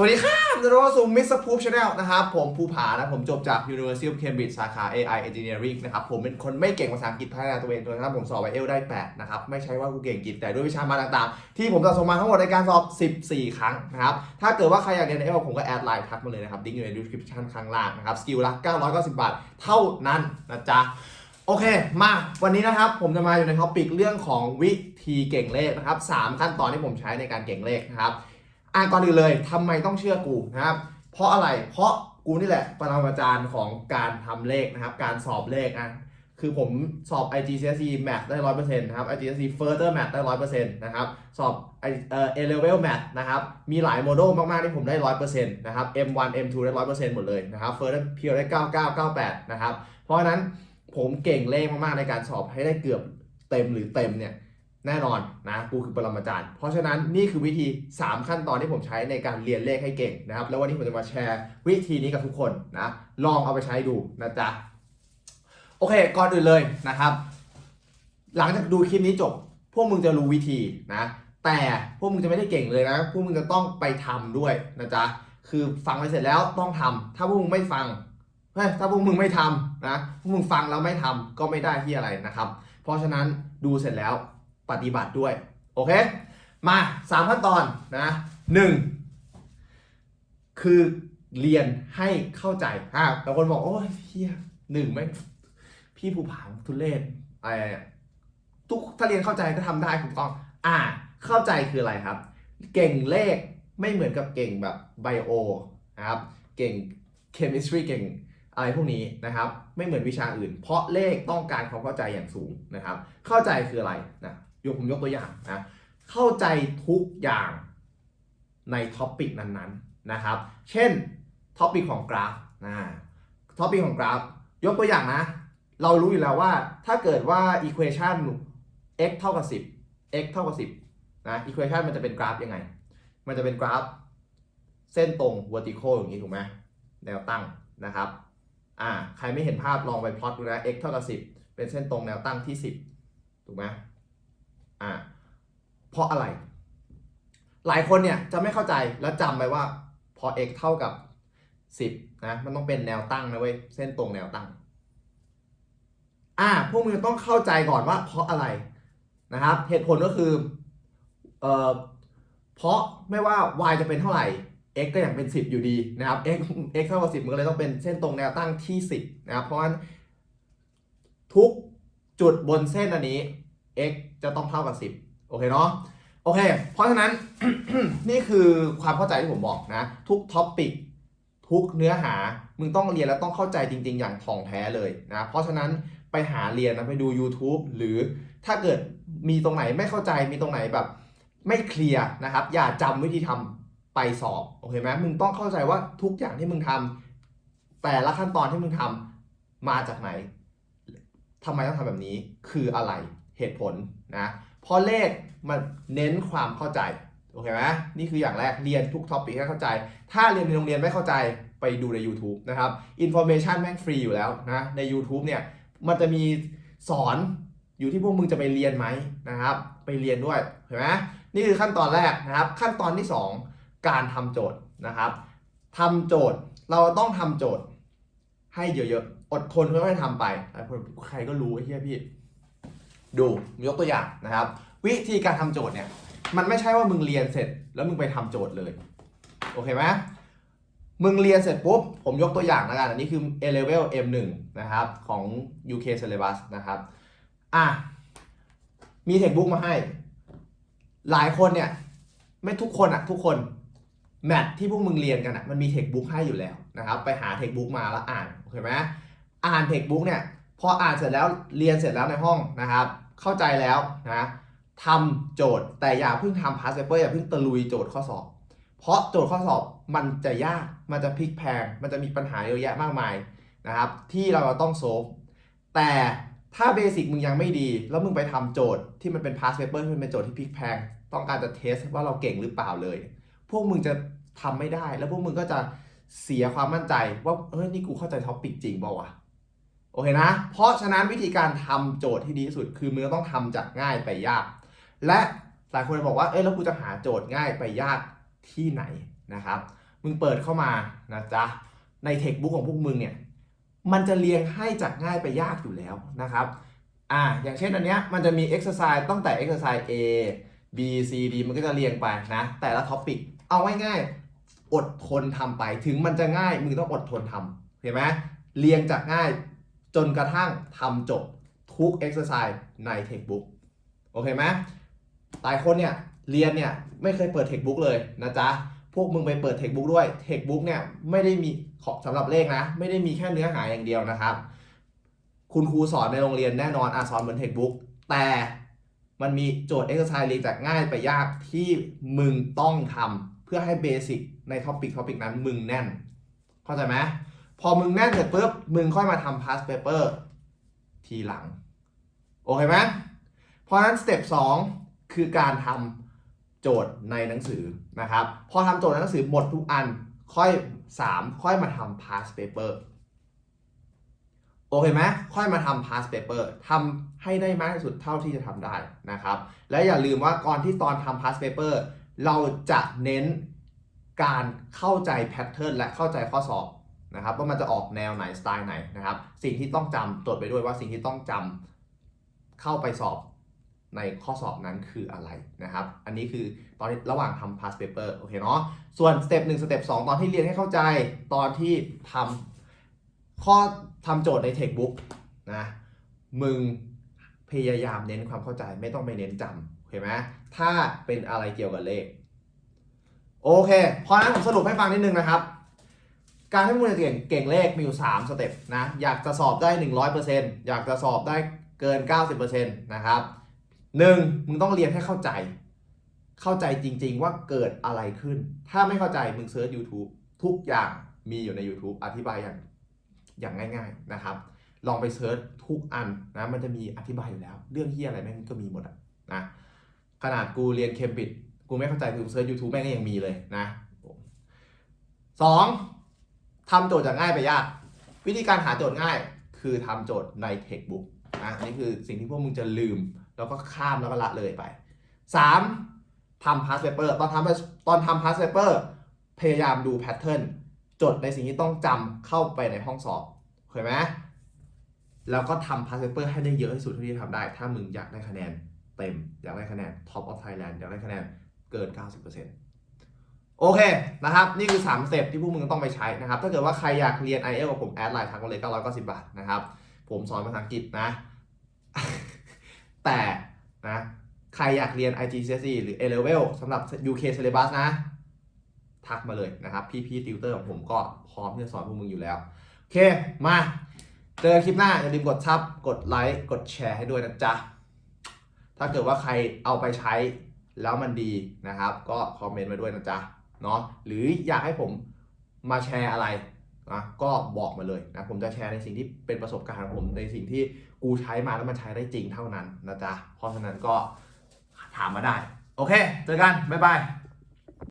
สวัสดีครับนรวสุมิสพูฟชาแนลนะครับ ผมภูผานะ ผมจบจาก University of Cambridge สาขา AI Engineering นะครับ ผมเป็นคนไม่เก่งภาษาอังกฤษพัฒนาตัวเองจนกระทั่งผมสอบไอเอลได้ 8 นะครับ ไม่ใช่ว่ากูเก่งอังกฤษแต่ด้วยวิชามาต่างๆ ที่ผมสะสมมาทั้งหมดในการสอบ 14 ครั้งนะครับ ถ้าเกิดว่าใครอยากเรียนไอเอลผมก็แอดไลน์ทักมาเลยนะครับลิงอยู่ใน description ข้างล่างนะครับ สกิลละ 990 บาท เท่านั้นนะจ๊ะโอเค มาวันนี้นะครับ ผมจะมาอยู่ในท็อปิกเรื่องของวิธีเก่งเลขนะครับสามขั้นตอนที่ผมใช้ในการเก่งเลขนะครับ อะก่อนอื่นเลยทำไมต้องเชื่อกูนะครับ เพราะอะไรเพราะกูนี่แหละปรมาจารย์ของการทำเลขนะครับ การสอบเลขอะคือผมสอบ IGCSE Math ได้ร้อยเปอร์เซ็นต์นะครับ IGCSE Further Math ได้ร้อยเปอร์เซ็นต์นะครับ สอบเอ่อ A Level Math นะครับ มีหลายโมดูลมาก ๆ ที่ผมได้ร้อยเปอร์เซ็นต์นะครับ M1 M2 ได้ร้อยเปอร์เซ็นต์หมดเลยนะครับ Further Pure ได้เก้าเก้าเก้าแปดนะครับ เพราะฉะนั้นผมเก่งเลขมาก ๆ ในการสอบให้ได้เกือบเต็มหรือเต็มเนี่ย แน่นอนนะกูคือปรมาจารย์ เพราะฉะนั้นนี่คือวิธี 3 ขั้นตอนที่ผมใช้ในการเรียนเลขให้เก่งนะครับ แล้ววันนี้ผมจะมาแชร์วิธีนี้กับทุกคนนะลองเอาไปใช้ดูนะจ๊ะโอเค ก่อนอื่นเลยนะครับ หลังจากดูคลิปนี้จบ พวกมึงจะรู้วิธีนะ แต่พวกมึงจะไม่ได้เก่งเลยนะ พวกมึงจะต้องไปทำด้วยนะจ๊ะคือฟังไปเสร็จแล้วต้องทำถ้าพวกมึงไม่ฟังเฮ้ยถ้าพวกมึงไม่ทำนะพวกมึงฟังแล้วไม่ทำก็ไม่ได้ที่อะไรนะครับ เพราะฉะนั้นดูเสร็จแล้ว ปฏิบัติด้วย โอเค มาสามขั้นตอนนะหนึ่งคือเรียนให้เข้าใจอะแต่คนบอก โอ้ยเฮียหนึ่งไม่พี่ภูผางทุเรศอะไรทุกถ้าเรียนเข้าใจก็ทำได้ถูกต้อง อ่า เข้าใจคืออะไรครับ เก่งเลขไม่เหมือนกับเก่งแบบไบโอนะครับ เก่งเคมิสตรีเก่งอะไรพวกนี้นะครับ ไม่เหมือนวิชาอื่น เพราะเลขต้องการความเข้าใจอย่างสูงนะครับ เข้าใจคืออะไรนะ ยกผมยกตัวอย่างนะเข้าใจทุกอย่างในท็อปิกนั้นๆนะครับ เช่นท็อปิกของกราฟนะท็อปิกของกราฟ ยกตัวอย่างนะ เรารู้อยู่แล้วว่าถ้าเกิดว่า equation x เท่ากับ 10 x เท่ากับ 10นะ equation มันจะเป็นกราฟยังไง มันจะเป็นกราฟ เส้นตรง vertical อย่างนี้ถูกไหมแนวตั้งนะครับอ่าใครไม่เห็นภาพลองไปพลอตดูนะ x เท่ากับ 10 เป็นเส้นตรงแนวตั้งที่ 10 ถูกไหม อ่าเพราะอะไร หลายคนเนี่ยจะไม่เข้าใจแล้วจำไปว่าพอ x เท่ากับ 10นะมันต้องเป็นแนวตั้งนะเว้ยเส้นตรงแนวตั้งอ่าพวกมึงต้องเข้าใจก่อนว่าเพราะอะไรนะครับ เหตุผลก็คือเอ่อเพราะไม่ว่า y จะเป็นเท่าไหร่ x ก็ยังเป็น 10 อยู่ดีนะครับ x x เท่ากับ10มันก็เลยต้องเป็นเส้นตรงแนวตั้งที่ 10 นะครับ เพราะฉะนั้นทุกจุดบนเส้นอันนี้ x จะต้องเท่ากับ 10 โอเคเนาะโอเค เพราะฉะนั้น นี่คือความเข้าใจที่ผมบอกนะ ทุกท็อปปิกทุกเนื้อหา มึงต้องเรียนแล้วต้องเข้าใจจริง ๆ อย่างถ่องแท้เลยนะ เพราะฉะนั้นไปหาเรียนนะไปดู YouTube หรือถ้าเกิดมีตรงไหนไม่เข้าใจมีตรงไหนแบบ ไม่เคลียร์นะครับ อย่าจำวิธีทำไปสอบโอเคไหมมึงต้องเข้าใจว่าทุกอย่างที่มึงทำแต่ละขั้นตอนที่มึงทำมาจากไหนทำไมต้องทำแบบนี้คืออะไร เหตุผลนะเพราะเลขมันเน้นความเข้าใจโอเคไหมนี่คืออย่างแรกเรียนทุกท็อปิกให้เข้าใจ ถ้าเรียนในโรงเรียนไม่เข้าใจไปดูใน YouTube นะครับอินโฟเมชันแม่งฟรีอยู่แล้วนะใน YouTube เนี่ยมันจะมีสอนอยู่ที่พวกมึงจะไปเรียนไหมนะครับ ไปเรียนด้วยเห็นไหมนี่คือขั้นตอนแรกนะครับ ขั้นตอนที่ 2 การทำโจทย์นะครับทำโจทย์เราต้องทำโจทย์ให้เยอะๆ อดทนค่อยๆทำไปใครก็รู้ไอ้เหี้ยพี่ ดูยกตัวอย่างนะครับ วิธีการทำโจทย์เนี่ยมันไม่ใช่ว่ามึงเรียนเสร็จแล้วมึงไปทำโจทย์เลยโอเคไหมมึงเรียนเสร็จปุ๊บ ผมยกตัวอย่างแล้วกัน อันนี้คือ A level M1 นะครับ ของ UK syllabus นะครับ อะ มีเทคบุ๊กมาให้ หลายคนเนี่ย ไม่ทุกคนอะทุกคน แมทที่พวกมึงเรียนกันอะมันมีเทคบุ๊กให้อยู่แล้วนะครับ ไปหาเทคบุ๊กมาแล้วอ่าน โอเคไหมอ่านเทคบุ๊กเนี่ย พออ่านเสร็จแล้วเรียนเสร็จแล้วในห้องนะครับ เข้าใจแล้วนะทำโจทย์แต่อย่าเพิ่งทำพาสเปเปอร์อย่าเพิ่งตะลุยโจทย์ข้อสอบ เพราะโจทย์ข้อสอบมันจะยากมันจะพลิกแพงมันจะมีปัญหาเยอะแยะมากมายนะครับที่เราต้องโซฟแต่ถ้าเบสิกมึงยังไม่ดี แล้วมึงไปทำโจทย์ที่มันเป็นพาสเปเปอร์ที่มันเป็นโจทย์ที่พลิกแพง ต้องการจะเทสว่าเราเก่งหรือเปล่าเลย พวกมึงจะทำไม่ได้ แล้วพวกมึงก็จะเสียความมั่นใจว่าเฮ้ยนี่กูเข้าใจท็อปิกจริงเปล่าวะ โอเคนะ เพราะฉะนั้นวิธีการทำโจทย์ที่ดีที่สุด คือมึงต้องทำจากง่ายไปยาก และหลายคนบอกว่า เอ้ยแล้วกูจะหาโจทย์ง่ายไปยากที่ไหนนะครับ มึงเปิดเข้ามานะจ๊ะ ในเทคบุ๊กของพวกมึงเนี่ย มันจะเรียงให้จากง่ายไปยากอยู่แล้วนะครับ อ่า อย่างเช่นอันเนี้ย มันจะมี exercise ตั้งแต่ exercise A B C D มันก็จะเรียงไปนะ แต่ละท็อปิก เอาง่ายๆ อดทนทำไป ถึงมันจะง่าย มึงต้องอดทนทำเห็นไหมเรียงจากง่าย จนกระทั่งทำจบทุก exercise ในเทคบุ๊กโอเคไหมหลายคนเนี่ยเรียนเนี่ยไม่เคยเปิดเทคบุ๊กเลยนะจ๊ะ พวกมึงไปเปิดเทคบุ๊กด้วยเทคบุ๊กเนี่ยไม่ได้มีของสำหรับเลขนะ ไม่ได้มีแค่เนื้อหาอย่างเดียวนะครับ คุณครูสอนในโรงเรียนแน่นอนอะสอนเหมือนเทคบุ๊กแต่มันมีโจทย์เอ็กซ์ไซส์เรียงจากง่ายไปยากที่มึงต้องทำเพื่อให้เบสิกในท็อปิกท็อปิกนั้นมึงแน่น เข้าใจไหม พอมึงแน่นเสร็จปุ๊บมึงค่อยมาทำ past paper ทีหลัง โอเคไหมเพราะนั้นสเต็ป2คือการทำโจทย์ในหนังสือนะครับ พอทำโจทย์ในหนังสือหมดทุกอันค่อย 3 ค่อยมาทำ past paper โอเคไหมค่อยมาทำ past paper ทำให้ได้มากที่สุดเท่าที่จะทำได้นะครับ และอย่าลืมว่าก่อนที่ตอนทำ past paper เราจะเน้นการเข้าใจ pattern และเข้าใจข้อสอบ นะครับว่ามันจะออกแนวไหนสไตล์ไหนนะครับ สิ่งที่ต้องจำจดไปด้วยว่าสิ่งที่ต้องจำเข้าไปสอบในข้อสอบนั้นคืออะไรนะครับ อันนี้คือตอนระหว่างทำ past paper โอเคเนาะ ส่วนสเต็ปหนึ่งสเต็ปสองตอนที่เรียนให้เข้าใจ ตอนที่ทำข้อทำโจทย์ในเทคบุ๊กนะ มึงพยายามเน้นความเข้าใจไม่ต้องไปเน้นจำโอเคไหมถ้าเป็นอะไรเกี่ยวกับเลข โอเค เพราะนั้นผมสรุปให้ฟังนิดนึงนะครับ การที่มึงจะเก่งเก่งเลขมีอยู่ 3 สเต็ปนะ อยากจะสอบได้ 100%อยากจะสอบได้เกิน 90%นะครับหนึ่งมึงต้องเรียนให้เข้าใจ เข้าใจจริง ๆ ว่าเกิดอะไรขึ้น ถ้าไม่เข้าใจมึงเซิร์ช YouTube ทุกอย่างมีอยู่ใน YouTube อธิบายอย่างอย่างง่าย ๆนะครับ ลองไปเซิร์ชทุกอันนะมันจะมีอธิบายอยู่แล้ว เรื่องที่อะไรแม่งก็มีหมดอะนะขนาดกูเรียนเคมบริดกูไม่เข้าใจกูเซิร์ช YouTube แม่งก็ยังมีเลยนะสอง ทำโจทย์จากง่ายไปยาก วิธีการหาโจทย์ง่าย คือทำโจทย์ในเทคบุ๊กนะอันนี้คือสิ่งที่พวกมึงจะลืม แล้วก็ข้ามแล้วก็ละเลยไป 3. ทำ past paper ตอนทำตอนทำ past paper พยายามดู pattern จดในสิ่งที่ต้องจำเข้าไปในห้องสอบเข้าไหมแล้วก็ทำ past paper ให้ได้เยอะที่สุดเท่าที่จะทำได้ ถ้ามึงอยากได้คะแนนเต็ม อยากได้คะแนน top of Thailand อยากได้คะแนนเกิน 90% โอเคนะครับ นี่คือ3สเต็ปที่พวกมึงต้องไปใช้นะครับ ถ้าเกิดว่าใครอยากเรียน IELTS กับผมแอดไลน์ทางกันเลย990 บาทนะครับ ผมสอนภาษาอังกฤษนะ แต่นะใครอยากเรียน IGCSE หรือ A Level สำหรับ UK Syllabus นะ ทักมาเลยนะครับ พี่พี่ติวเตอร์ของผมก็พร้อมที่จะสอนพวกมึงอยู่แล้ว โอเค มา เจอคลิปหน้า อย่าลืมกดซับ กดไลค์ กดแชร์ให้ด้วยนะจ๊ะ ถ้าเกิดว่าใครเอาไปใช้แล้วมันดีนะครับ ก็คอมเมนต์ไว้ด้วยนะจ๊ะ เนาะหรืออยากให้ผมมาแชร์อะไรนะก็บอกมาเลยนะผมจะแชร์ในสิ่งที่เป็นประสบการณ์ของผมในสิ่งที่กูใช้มาแล้วมันใช้ได้จริงเท่านั้นนะจ๊ะเพราะฉะนั้นก็ถามมาได้ โอเค เจอกัน บ๊ายบาย